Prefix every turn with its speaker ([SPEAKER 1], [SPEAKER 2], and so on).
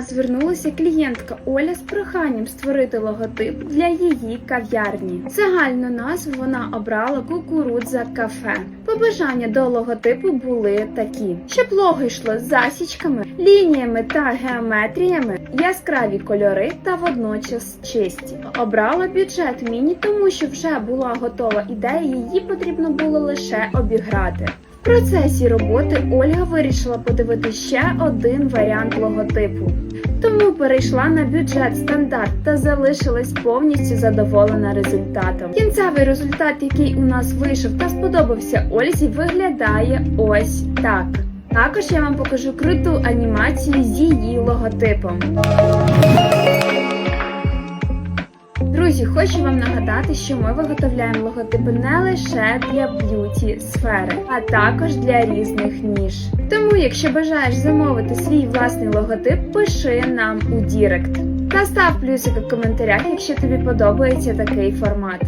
[SPEAKER 1] Звернулася клієнтка Оля з проханням створити логотип для її кав'ярні. Загальну назву вона обрала кукурудза кафе. Побажання до логотипу були такі: щоб лого йшло з засічками, лініями та геометріями, яскраві кольори та водночас чисті. Обрала бюджет міні, тому що вже була готова ідея, її потрібно було лише обіграти. Процесі роботи Ольга вирішила подивити ще один варіант логотипу. Тому перейшла на бюджет стандарт та залишилась повністю задоволена результатом. Кінцевий результат, який у нас вийшов та сподобався Ользі, виглядає ось так. Також я вам покажу круту анімацію з її логотипом. Друзі, хочу вам нагадати, що ми виготовляємо логотипи не лише для б'юті сфери, а також для різних ніж. Тому, якщо бажаєш замовити свій власний логотип, пиши нам у Дірект. Та став плюсик у коментарях, якщо тобі подобається такий формат.